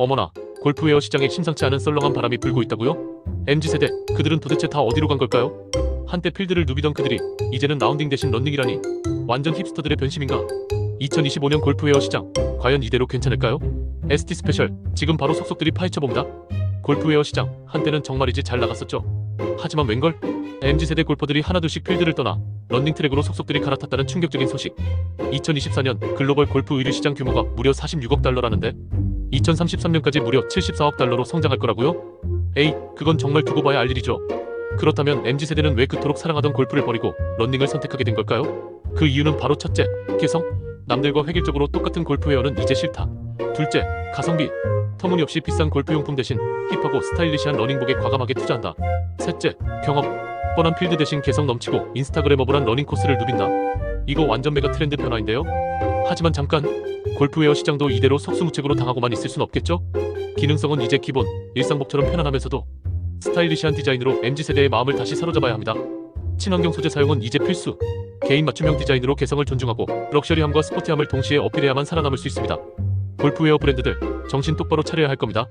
어머나, 골프웨어 시장에 심상치 않은 썰렁한 바람이 불고 있다고요? MZ세대, 그들은 도대체 다 어디로 간 걸까요? 한때 필드를 누비던 그들이 이제는 라운딩 대신 런닝이라니 완전 힙스터들의 변심인가? 2025년 골프웨어 시장, 과연 이대로 괜찮을까요? ST 스페셜, 지금 바로 속속들이 파헤쳐봅니다. 골프웨어 시장, 한때는 정말이지 잘 나갔었죠. 하지만 웬걸? MZ세대 골퍼들이 하나둘씩 필드를 떠나 런닝 트랙으로 속속들이 갈아탔다는 충격적인 소식. 2024년 글로벌 골프 의류 시장 규모가 무려 46억 달러라는데 2033년까지 무려 74억 달러로 성장할 거라고요? 에이, 그건 정말 두고 봐야 알 일이죠. 그렇다면 MZ세대는 왜 그토록 사랑하던 골프를 버리고 런닝을 선택하게 된 걸까요? 그 이유는 바로 첫째, 개성. 남들과 획일적으로 똑같은 골프웨어는 이제 싫다. 둘째, 가성비. 터무니없이 비싼 골프 용품 대신 힙하고 스타일리시한 러닝복에 과감하게 투자한다. 셋째, 경험. 뻔한 필드 대신 개성 넘치고 인스타그래머블한 러닝 코스를 누빈다. 이거 완전 메가 트렌드 변화인데요? 하지만 잠깐, 골프웨어 시장도 이대로 속수무책으로 당하고만 있을 순 없겠죠? 기능성은 이제 기본, 일상복처럼 편안하면서도 스타일리시한 디자인으로 MZ세대의 마음을 다시 사로잡아야 합니다. 친환경 소재 사용은 이제 필수. 개인 맞춤형 디자인으로 개성을 존중하고 럭셔리함과 스포티함을 동시에 어필해야만 살아남을 수 있습니다. 골프웨어 브랜드들 정신 똑바로 차려야 할 겁니다.